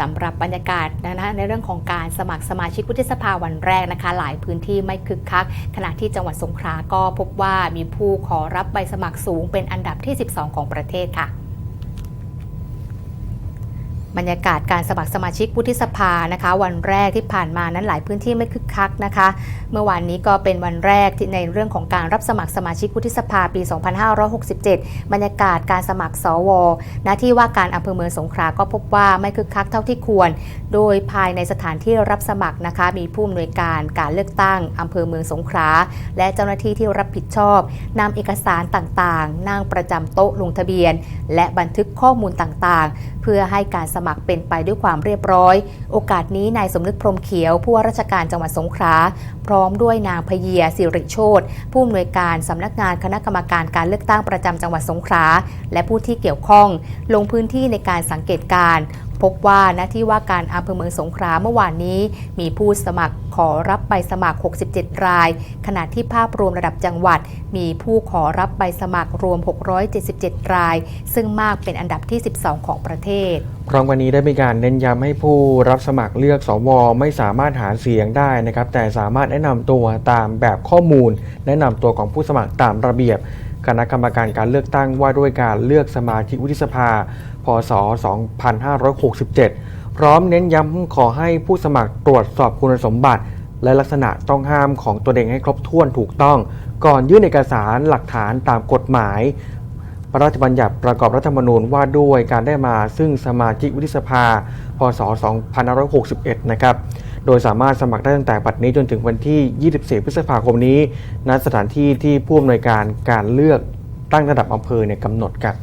สำหรับบรรยากาศนะคะในเรื่องของการสมัครสมาชิกวุฒิสภาวันแรกนะคะ หลายพื้นที่ไม่คึกคัก ขณะที่จังหวัดสงขลาก็พบว่ามีผู้ขอรับใบสมัครสูงเป็นอันดับที่ 12 ของประเทศค่ะ บรรยากาศการสมัครสมาชิกวุฒิสภานะคะ วันแรกที่ผ่านมานั้นหลายพื้นที่ไม่คึกคักนะคะ เมื่อวานนี้ก็เป็นวันแรกที่ในเรื่องของการรับสมัครสมาชิกวุฒิสภาปี 2567 บรรยากาศการสมัครสวณที่ว่าการอำเภอเมืองสงขลาก็พบว่าไม่คึกคักเท่าที่ควร โดยภายในสถานที่รับสมัครนะคะ มีผู้อำนวยการการเลือกตั้งอำเภอเมืองสงขลาและเจ้าหน้าที่ที่รับผิดชอบนำเอกสารต่างๆ นั่งประจำโต๊ะลงทะเบียน และบันทึกข้อมูลต่างๆ เพื่อให้การสมัครเป็นไปด้วยความเรียบร้อย โอกาสนี้นายสมนึกพรมเขียวผู้ว่าราชการจังหวัดสงขลาพร้อมด้วยนางพเยียสิริโชตผู้อำนวยการสำนักงานคณะกรรมการการเลือกตั้งประจำจังหวัดสงขลาและผู้ที่เกี่ยวข้อง ลงพื้นที่ในการสังเกตการณ์ พบว่าหน้าที่ว่าการอำเภอเมืองสงขลาเมื่อวานนี้ มีผู้สมัครขอรับใบสมัคร 67 ราย ขณะที่ภาพรวมระดับจังหวัด มีผู้ขอรับใบสมัครรวม 677 ราย ซึ่งมากเป็นอันดับที่ 12 ของประเทศ พร้อมกันนี้ได้มีการเน้นย้ำให้ผู้รับสมัครเลือกสวไม่สามารถหาเสียงได้นะครับแต่สามารถแนะนำตัวตามแบบข้อมูล แนะนำตัวของผู้สมัครตามระเบียบ คณะกรรมการการเลือกตั้งว่าด้วยการเลือกสมาชิกวุฒิสภา พศ 2567 พร้อมเน้นย้ำขอให้ผู้สมัครตรวจสอบคุณสมบัติ และลักษณะต้องห้ามของตัวเองให้ครบถ้วนถูกต้อง ก่อนยื่นเอกสารหลักฐานตามกฎหมาย พระราชบัญญัติประกอบรัฐธรรมนูญว่าด้วยการได้มาซึ่งสมาชิกวุฒิสภา พศ 2561 นะครับ โดยสามารถสมัครได้ตั้งแต่บัดนี้จนถึงวันที่ 24 พฤษภาคมนี้ณสถานที่ที่ผู้อำนวยการการเลือกตั้งระดับอำเภอเนี่ยกำหนดกัน